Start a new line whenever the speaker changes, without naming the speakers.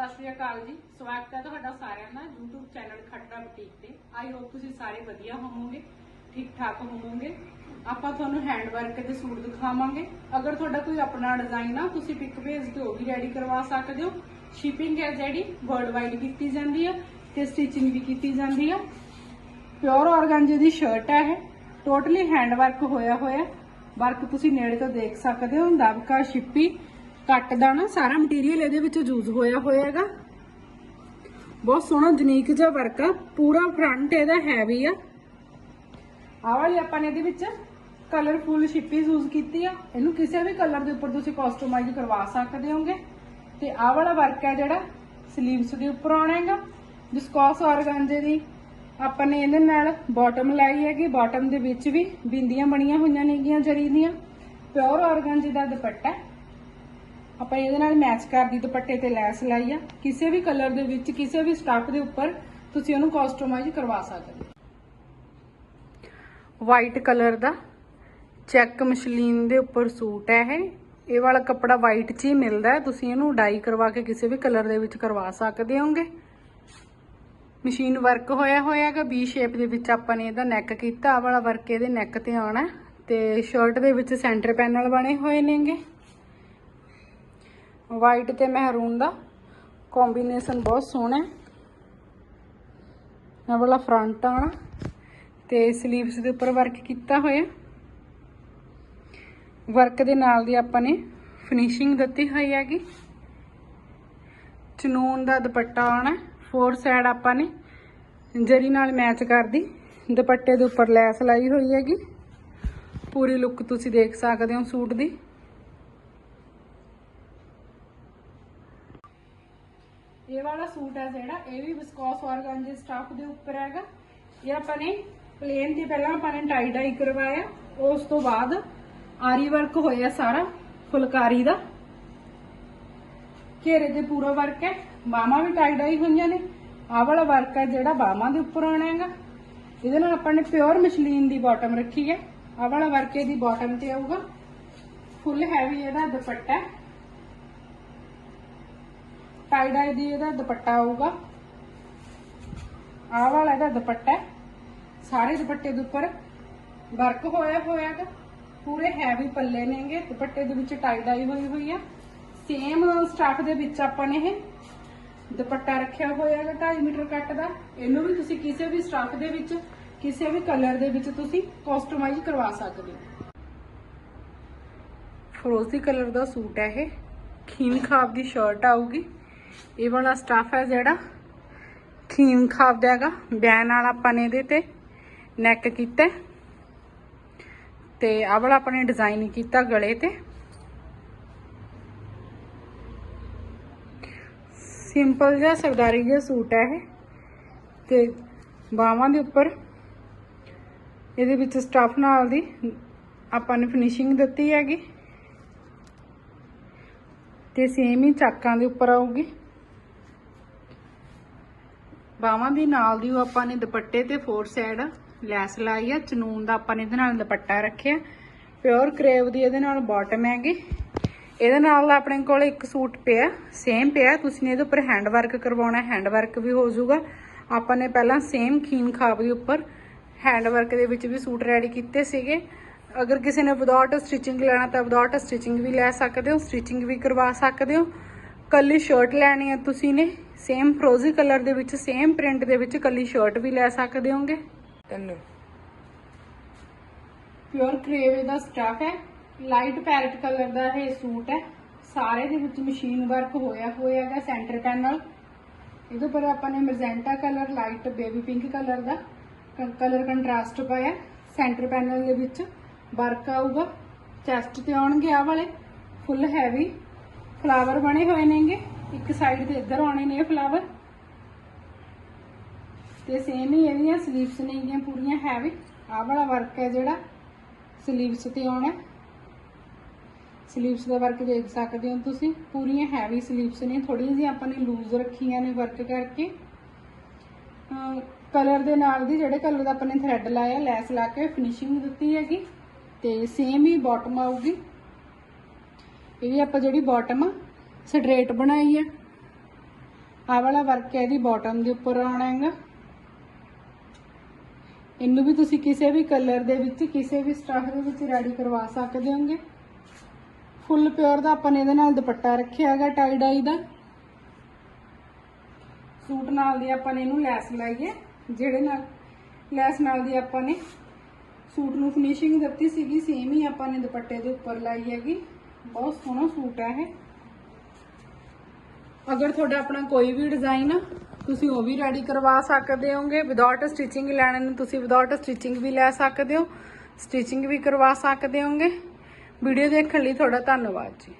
ਸਤਿ ਸ਼੍ਰੀ ਅਕਾਲ ਜੀ। ਸਵਾਗਤ ਹੈ ਤੁਹਾਡਾ ਸਾਰਿਆਂ ਦਾ YouTube ਚੈਨਲ ਖੱਟੜਾ ਬੁਟੀਕ ਤੇ। ਆਈ ਹੋਪ ਤੁਸੀਂ ਸਾਰੇ ਵਧੀਆ ਹੋਵੋਗੇ ਠੀਕ ਠਾਕ ਹੋਵੋਗੇ। ਆਪਾਂ ਤੁਹਾਨੂੰ ਹੈਂਡ ਵਰਕ ਦੇ ਸੂਟ ਦਿਖਾਵਾਂਗੇ। ਅਗਰ ਤੁਹਾਡਾ ਕੋਈ ਆਪਣਾ ਡਿਜ਼ਾਈਨ ਆ, ਤੁਸੀਂ ਪਿਕ ਭੇਜ ਕੇ ਉਹ ਵੀ ਰੈਡੀ ਕਰਵਾ ਸਕਦੇ ਹੋ। ਸ਼ਿਪਿੰਗ ਹੈ ਜਿਹੜੀ ਵਰਲਡ ਵਾਈਡ ਕੀਤੀ ਜਾਂਦੀ ਆ ਤੇ ਸਟਿਚਿੰਗ ਵੀ ਕੀਤੀ ਜਾਂਦੀ ਆ। ਪਿਓਰ ਆਰਗਾਂਜੇ ਦੀ ਸ਼ਰਟ ਹੈ ਇਹ। ਟੋਟਲੀ ਹੈਂਡ ਵਰਕ ਹੋਇਆ ਹੋਇਆ ਵਰਕ ਤੁਸੀਂ ਨੇੜੇ ਤੋਂ ਦੇਖ ਸਕਦੇ ਹੋ। ਦਬਕਾ ਸ਼ਿੱਪੀ ਕੱਟ ਦਾ ਨਾ, ਸਾਰਾ ਮਟੀਰੀਅਲ ਇਹਦੇ ਵਿੱਚ ਯੂਜ਼ ਹੋਇਆ ਹੋਇਆ ਹੈਗਾ। ਬਹੁਤ ਸੋਹਣਾ ਜਨੀਕ ਜਿਹਾ ਵਰਕ ਆ। ਪੂਰਾ ਫਰੰਟ ਇਹਦਾ ਹੈਵੀ ਆ। ਆਹ ਵਾਲੀ ਆਪਾਂ ਨੇ ਇਹਦੇ ਵਿੱਚ ਕਲਰਫੁਲ ਸ਼ਿੱਪੀ ਯੂਜ਼ ਕੀਤੀ ਆ। ਇਹਨੂੰ ਕਿਸੇ ਵੀ ਕਲਰ ਦੇ ਉੱਪਰ ਤੁਸੀਂ ਕਸਟਮਾਈਜ਼ ਕਰਵਾ ਸਕਦੇ ਹੋਗੇ। ਤੇ ਆਹ ਵਾਲਾ ਵਰਕ ਹੈ ਜਿਹੜਾ ਸਲੀਵਸ ਦੇ ਉੱਪਰ ਆਉਣਾ ਹੈਗਾ। ਵਿਸਕੋਸ ਆਰਗਾਂਜੇ ਦੀ ਆਪਾਂ ਨੇ ਇਹਦੇ ਨਾਲ ਬਾਟਮ ਲਾਈ ਹੈਗੀ। ਬਾਟਮ ਦੇ ਵਿੱਚ ਵੀ ਬਿੰਦੀਆਂ ਬਣੀਆਂ ਹੋਈਆਂ ਨੇਗੀਆਂ ਜਰੀ ਦੀਆਂ। ਪਿਓਰ ਆਰਗਾਂਜੇ ਦਾ ਦੁਪੱਟਾ ਆਪਾਂ ਇਹਦੇ ਨਾਲ ਮੈਚ ਕਰਦੀ ਦੁਪੱਟੇ ਤੇ ਲੈਸ ਲਾਈ ਆ। ਕਿਸੇ ਵੀ ਕਲਰ ਦੇ ਵਿੱਚ, ਕਿਸੇ ਵੀ ਸਟਾਫ ਦੇ ਉੱਪਰ ਤੁਸੀਂ ਉਹਨੂੰ ਕਸਟਮਾਈਜ਼ ਕਰਵਾ ਸਕਦੇ ਵਾਈਟ ਕਲਰ ਦਾ ਚੈੱਕ ਮਸ਼ਲੀਨ ਦੇ ਉੱਪਰ ਸੂਟ ਹੈ ਇਹ। ਇਹ ਵਾਲਾ ਕੱਪੜਾ ਵਾਈਟ 'ਚ ਹੀ ਮਿਲਦਾ ਹੈ। ਤੁਸੀਂ ਇਹਨੂੰ ਡਾਈ ਕਰਵਾ ਕੇ ਕਿਸੇ ਵੀ ਕਲਰ ਦੇ ਵਿੱਚ ਕਰਵਾ ਸਕਦੇ ਹੋਗੇ। ਮਸ਼ੀਨ ਵਰਕ ਹੋਇਆ ਹੋਇਆਗਾ ਵੀ ਸ਼ੇਪ ਦੇ ਵਿੱਚ ਆਪਾਂ ਨੇ ਇਹਦਾ ਨੈਕ ਕੀਤਾ। ਆ ਵਾਲਾ ਵਰਕ ਇਹਦੇ ਨੈਕ ਤੇ ਆਉਣਾ ਹੈ। ਤੇ ਸ਼ਰਟ ਦੇ ਵਿੱਚ ਸੈਂਟਰ ਪੈਨਲ ਬਣੇ ਹੋਏ ਨੇਗੇ। ਵਾਈਟ ਤੇ ਮਹਿਰੂਨ ਦਾ। ਕੰਬੀਨੇਸ਼ਨ ਬਹੁਤ ਸੋਹਣਾ ਹੈ। ਆਹ ਵਾਲਾ ਫਰੰਟ ਆਣਾ ਤੇ 슬ੀਵਸ ਦੇ ਉੱਪਰ ਵਰਕ ਕੀਤਾ ਹੋਇਆ। ਵਰਕ ਦੇ ਨਾਲ ਦੀ ਆਪਾਂ ਨੇ ਫਿਨਿਸ਼ਿੰਗ ਦਿੱਤੀ ਹੋਈ ਹੈਗੀ। ਚਨੂਨ ਦਾ ਦੁਪੱਟਾ ਆਣਾ ਫੋਰ ਸਾਈਡ ਆਪਾਂ ਨੇ ਜਰੀ ਨਾਲ ਮੈਚ ਕਰਦੀ। ਦੁਪੱਟੇ ਦੇ ਉੱਪਰ ਲੈਸ ਲਾਈ ਹੋਈ ਹੈਗੀ। ਪੂਰੀ ਲੁੱਕ ਤੁਸੀਂ ਦੇਖ ਸਕਦੇ ਹੋ ਸੂਟ ਦੀ। ਇਹ ਵਾਲਾ ਸੂਟ ਹੈ ਜਿਹੜਾ, ਇਹ ਵੀ ਵਿਸਕੋਸ ਆਰਗਾਂਜੇ ਸਟਾਫ ਦੇ ਉੱਪਰ ਹੈਗਾ। ਇਹ ਆਪਾਂ ਨੇ ਪਲੇਨ ਤੇ ਪਹਿਲਾਂ ਆਪਾਂ ਨੇ ਟਾਈ ਡਾਈ ਕਰਵਾਇਆ, ਉਸ ਤੋਂ ਬਾਅਦ ਆਰੀ ਵਰਕ ਹੋਇਆ ਸਾਰਾ, ਫੁਲਕਾਰੀ ਦਾ। ਘੇਰੇ ਤੇ ਪੂਰਾ ਵਰਕ ਹੈ। ਬਾਹਾਂ ਵੀ ਟਾਈ ਡਾਈ ਹੋਈਆਂ ਨੇ। ਆਹ ਵਾਲਾ ਵਰਕ ਹੈ ਜਿਹੜਾ ਬਾਹਾਂ ਦੇ ਉੱਪਰ ਆਉਣਾ ਹੈਗਾ। ਇਹਦੇ ਨਾਲ ਆਪਾਂ ਨੇ ਪਿਓਰ ਮਸ਼ਲੀਨ ਦੀ ਬਾਟਮ ਰੱਖੀ ਹੈ। ਆਹ ਵਾਲਾ ਵਰਕ ਇਹਦੀ ਬਾਟਮ ਤੇ ਆਊਗਾ। ਫੁੱਲ ਹੈਵੀ ਇਹਦਾ ਦੁਪੱਟਾ ਟਾਈ ਡਾਈ ਦੀ ਇਹਦਾ ਦੁਪੱਟਾ ਆਊਗਾ। ਆਹ ਵਾਲਾ ਇਹਦਾ ਦੁਪੱਟਾ ਸਾਰੇ ਦੁਪੱਟੇ ਦੇ ਉੱਪਰ ਵਰਕ ਹੋਇਆ ਹੋਇਆ ਪੂਰੇ ਹੈਵੀ ਪੱਲੇ ਨੇਗੇ ਦੁਪੱਟੇ ਦੇ ਵਿੱਚ ਟਾਈ ਡਾਈ ਹੋਈ ਹੋਈ ਆ। ਸੇਮ ਸਟਾਫ ਦੇ ਵਿੱਚ ਆਪਾਂ ਨੇ ਇਹ ਦੁਪੱਟਾ ਰੱਖਿਆ ਹੋਇਆ ਹੈਗਾ 2.5 ਮੀਟਰ ਕੱਟ ਦਾ। ਇਹਨੂੰ ਵੀ ਤੁਸੀਂ ਕਿਸੇ ਵੀ ਸਟਾਫ ਦੇ ਵਿੱਚ, ਕਿਸੇ ਵੀ ਕਲਰ ਦੇ ਵਿੱਚ ਤੁਸੀਂ ਕਸਟਮਾਈਜ਼ ਕਰਵਾ ਸਕਦੇ ਹੋ। ਫਰੋਜ਼ੀ ਕਲਰ ਦਾ ਸੂਟ ਹੈ ਇਹ। ਖੀਨ ਖਾਬ ਦੀ ਸ਼ਰਟ ਆਊਗੀ। ਇਹ ਵਾਲਾ ਸਟਾਫ ਹੈ ਜਿਹੜਾ ਖੀਨ ਖਾਪਦਾ ਹੈਗਾ, ਬੈਨ ਨਾਲ ਆਪਾਂ ਨੇ ਇਹਦੇ ਤੇ ਨੈਕ ਕੀਤਾ। ਤੇ ਆਹ ਵਾਲਾ ਆਪਾਂ ਨੇ ਡਿਜ਼ਾਈਨ ਕੀਤਾ ਗਲੇ ਤੇ। ਸਿੰਪਲ ਜਿਹਾ ਸਰਦਾਰੀ ਜਿਹਾ ਸੂਟ ਹੈ ਇਹ। ਤੇ ਬਾਹਾਂ ਦੇ ਉੱਪਰ ਇਹਦੇ ਵਿੱਚ ਸਟਾਫ ਨਾਲ ਦੀ ਆਪਾਂ ਨੇ ਫਿਨਿਸ਼ਿੰਗ ਦਿੱਤੀ ਹੈਗੀ। ਤੇ ਸੇਮ ਹੀ ਚਾਕਾਂ ਦੇ ਉੱਪਰ ਆਊਗੀ। ਬਾਹਾਂ ਦੀ ਨਾਲ ਦੀ, ਉਹ ਆਪਾਂ ਨੇ ਦੁਪੱਟੇ ਤੇ ਫੋਰ ਸਾਈਡ ਲੈਸ ਲਾਈ ਆ, ਚਨੂਨ ਦਾ ਆਪਾਂ ਨੇ ਇਹਦੇ ਨਾਲ ਦੁਪੱਟਾ ਰੱਖਿਆ। ਪਿਓਰ ਕਰੇਵ ਦੀ ਇਹਦੇ ਨਾਲ ਬਾਟਮ ਹੈਗੀ। ਇਹਦੇ ਨਾਲ ਦਾ ਆਪਣੇ ਕੋਲ ਇੱਕ ਸੂਟ ਪਿਆ ਸੇਮ ਪਿਆ। ਤੁਸੀਂ ਨੇ ਇਹਦੇ ਉੱਪਰ ਹੈਂਡ ਵਰਕ ਕਰਵਾਉਣਾ ਹੈਂਡ ਵਰਕ ਵੀ ਹੋ ਜਾਊਗਾ। ਆਪਾਂ ਨੇ ਪਹਿਲਾਂ ਸੇਮ ਖੀਨ ਖਾਬ ਦੇ ਉੱਪਰ ਹੈਂਡ ਵਰਕ ਦੇ ਵਿੱਚ ਵੀ ਸੂਟ ਰੈਡੀ ਕੀਤੇ ਸੀਗੇ। ਅਗਰ ਕਿਸੇ ਨੇ ਵਿਦਆਊਟ ਸਟਿਚਿੰਗ ਲੈਣਾ ਤਾਂ ਵਿਦਆਊਟ ਸਟਿਚਿੰਗ ਵੀ ਲੈ ਸਕਦੇ ਹੋ ਸਟਿਚਿੰਗ ਵੀ ਕਰਵਾ ਸਕਦੇ ਹੋ। ਕੱਲੀ ਸ਼ਰਟ ਲੈਣੀ ਹੈ ਤੁਸੀਂ ਨੇ। ਸੇਮ ਫਰੋਜ਼ੀ ਕਲਰ ਦੇ ਵਿੱਚ ਸੇਮ ਪ੍ਰਿੰਟ ਦੇ ਵਿੱਚ ਕੱਲੀ ਸ਼ਰਟ ਵੀ ਲੈ ਸਕਦੇ ਹੋਗੇ?
ਤੈਨੂੰ।
ਪਿਓਰ ਕਰੇਵ ਦਾ ਸਟਾਫ ਹੈ। ਲਾਈਟ ਪੈਰਟ ਕਲਰ ਦਾ ਇਹ ਸੂਟ ਹੈ। ਸਾਰੇ ਦੇ ਵਿੱਚ ਮਸ਼ੀਨ ਵਰਕ ਹੋਇਆ ਹੋਇਆ ਹੈਗਾ ਸੈਂਟਰ ਪੈਨਲ ਇਹਦੇ ਉੱਪਰ ਆਪਾਂ ਨੇ magenta colour light baby pink colour ਦਾ ਕਲਰ ਕੰਟਰਾਸਟ ਪਾਇਆ। ਸੈਂਟਰ ਪੈਨਲ ਦੇ ਵਿੱਚ ਵਰਕ ਆਊਗਾ। ਚੈਸਟ ਤੇ ਆਉਣਗੇ ਆ ਵਾਲੇ। ਫੁੱਲ ਹੈਵੀ ਫਲਾਵਰ ਬਣੇ ਹੋਏ ਨੇਗੇ। ਇੱਕ ਸਾਈਡ ਤੇ ਇੱਧਰ ਆਉਣੇ ਨੇ ਫਲਾਵਰ ਤੇ ਸੇਮ ਹੀ ਇਹਦੀਆਂ ਸਲੀਵਸ ਨੇਗੀਆਂ ਪੂਰੀਆਂ ਹੈਵੀ ਆਹ ਵਾਲਾ ਵਰਕ ਹੈ ਜਿਹੜਾ ਸਲੀਵਸ ਤੇ ਆਉਣਾ ਸਲੀਵਸ ਦਾ ਵਰਕ ਦੇਖ ਸਕਦੇ ਹੋ ਤੁਸੀਂ। ਪੂਰੀਆਂ ਹੈਵੀ ਸਲੀਵਸ ਨੇ ਥੋੜੀਆਂ ਜਿਹੀਆਂ ਆਪਾਂ ਨੇ ਲੂਜ਼ ਰੱਖੀਆਂ ਨੇ ਵਰਕ ਕਰਕੇ। ਕਲਰ ਦੇ ਨਾਲ ਦੀ ਜਿਹੜੇ ਕਲਰ ਦਾ ਆਪਾਂ ਨੇ ਥ੍ਰੈਡ ਲਾਇਆ, ਲੈਸ ਲਾ ਕੇ ਫਿਨਿਸ਼ਿੰਗ ਦਿੱਤੀ ਹੈਗੀ। ਤੇ ਸੇਮ ਹੀ ਬਾਟਮ ਆਊਗੀ। ਇਹ ਵੀ ਆਪਾਂ ਜਿਹੜੀ ਬਾਟਮ ਸਟ੍ਰੇਟ ਬਣਾਈ ਹੈ। ਆਹ ਵਾਲਾ ਵਰਕ ਹੈ ਇਹਦੀ ਬਾਟਮ ਦੇ ਉੱਪਰ ਆਉਣਾ ਹੈਗਾ। ਇਹਨੂੰ ਵੀ ਤੁਸੀਂ ਕਿਸੇ ਵੀ ਕਲਰ ਦੇ ਵਿੱਚ, ਕਿਸੇ ਵੀ ਸਟਾਫ ਦੇ ਵਿੱਚ ਰੈਡੀ ਕਰਵਾ ਸਕਦੇ ਹੋਗੇ। ਫੁੱਲ ਪਿਓਰ ਦਾ ਆਪਾਂ ਨੇ ਇਹਦੇ ਨਾਲ ਦੁਪੱਟਾ ਰੱਖਿਆ ਹੈਗਾ ਟਾਈ ਡਾਈ ਦਾ। ਸੂਟ ਨਾਲ ਦੀ ਆਪਾਂ ਨੇ ਇਹਨੂੰ ਲੈਸ ਲਾਈ ਹੈ, ਜਿਹੜੇ ਨਾਲ ਲੈਸ ਨਾਲ ਦੀ ਆਪਾਂ ਨੇ ਸੂਟ ਨੂੰ ਫਿਨਿਸ਼ਿੰਗ ਦਿੱਤੀ ਸੀਗੀ ਸੇਮ ਹੀ ਆਪਾਂ ਨੇ ਦੁਪੱਟੇ ਦੇ ਉੱਪਰ ਲਾਈ ਹੈਗੀ। ਬਹੁਤ ਸੋਹਣਾ ਸੂਟ ਹੈ ਇਹ। ਅਗਰ ਤੁਹਾਡਾ ਆਪਣਾ ਕੋਈ ਵੀ ਡਿਜ਼ਾਈਨ ਆ, ਤੁਸੀਂ ਉਹ ਵੀ ਰੈਡੀ ਕਰਵਾ ਸਕਦੇ ਹੋਗੇ। ਵਿਦਆਊਟ ਸਟਿਚਿੰਗ ਲੈਣੇ ਨੂੰ ਤੁਸੀਂ ਵਿਦਆਊਟ ਸਟਿਚਿੰਗ ਵੀ ਲੈ ਸਕਦੇ ਹੋ। ਸਟਿਚਿੰਗ ਵੀ ਕਰਵਾ ਸਕਦੇ ਹੋਗੇ। ਵੀਡੀਓ ਦੇਖਣ ਲਈ ਤੁਹਾਡਾ ਧੰਨਵਾਦ ਜੀ।